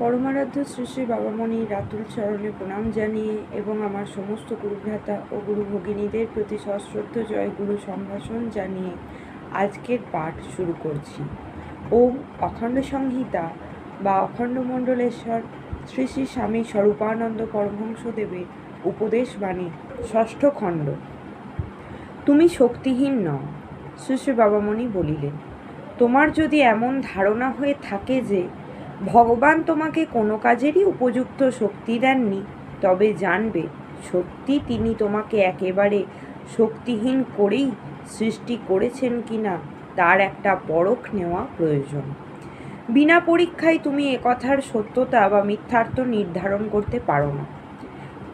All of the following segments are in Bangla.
পরমারাধ্য শ্রী শ্রী বাবামণি রাতুল চরণে প্রণাম জানিয়ে এবং আমার সমস্ত গুরুভ্রাতা ও গুরু ভগিনীদের প্রতি সশ্রদ্ধ জয় গুরু সম্ভাষণ জানিয়ে আজকের পাঠ শুরু করছি। ওম অখণ্ড সংহিতা বা অখণ্ড মণ্ডলেশ্বর শ্রী শ্রী স্বামী স্বরূপানন্দ পরমহংসদেবের উপদেশ বাণী, ষষ্ঠ খণ্ড। তুমি শক্তিহীন নও, শ্রী শ্রী বাবামণি বলিলেন। তোমার যদি এমন ধারণা হয়ে থাকে যে ভগবান তোমাকে কোনো কাজেরই উপযুক্ত শক্তি দেননি, তবে জানবে, সত্যি তিনি তোমাকে একেবারে শক্তিহীন করেই সৃষ্টি করেছেন কিনা, তার একটা পরখ নেওয়া প্রয়োজন। বিনা পরীক্ষায় তুমি একথার সত্যতা বা মিথ্যার্থ নির্ধারণ করতে পারো না।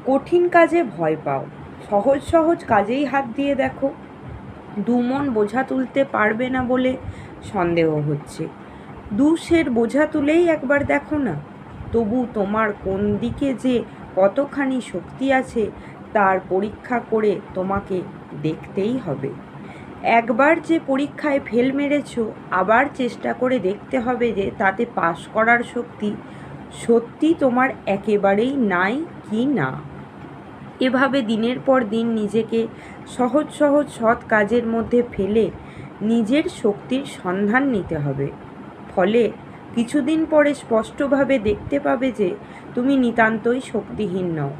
কঠিন কাজে ভয় পাও, সহজ সহজ কাজেই হাত দিয়ে দেখো। দুমন বোঝা তুলতে পারবে না বলে সন্দেহ হচ্ছে। দু সের বোঝা তুলেই একবার দেখো না। তবু তোমার কোন দিকে যে কতখানি শক্তি আছে, তার পরীক্ষা করে তোমাকে দেখতেই হবে। একবার যে পরীক্ষায় ফেল মেরেছ, আবার চেষ্টা করে দেখতে হবে যে তাতে পাশ করার শক্তি সত্যি তোমার একেবারেই নাই কি না। এভাবে দিনের পর দিন নিজেকে সহজ সহজ সৎ কাজের মধ্যে ফেলে নিজের শক্তির সন্ধান নিতে হবে। ফলে কিছুদিন পরে স্পষ্টভাবে দেখতে পাবে যে তুমি নিতান্তই শক্তিহীন নও।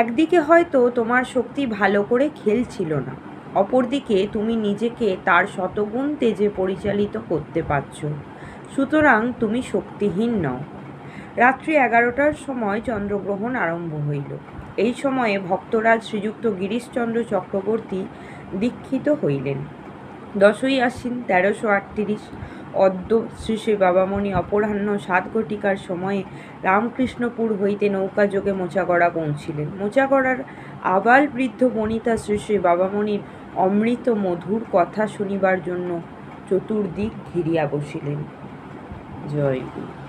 একদিকে হয়তো তোমার শক্তি ভালো করে খেলছিল না, অপরদিকে তুমি নিজেকে তার শতগুণ তেজে পরিচালিত করতে পারছ, সুতরাং তুমি শক্তিহীন নও। রাত্রি এগারোটার সময় চন্দ্রগ্রহণ আরম্ভ হইল। এই সময়ে ভক্তরাজ শ্রীযুক্ত গিরিশচন্দ্র চক্রবর্তী দীক্ষিত হইলেন। দশই আশ্বিন তেরোশো আটত্রিশ অদ্য শ্রী শ্রী বাবামণি অপরাহ্ন সাত ঘটিকার সময়ে রামকৃষ্ণপুর হইতে নৌকাযোগে মোচাগড়া পৌঁছিলেন। মোচাগড়ার আবাল বৃদ্ধ বনিতা শ্রী শ্রী বাবামণির অমৃত মধুর কথা শুনিবার জন্য চতুর্দিক ঘিরিয়া বসিলেন। জয় গুরু।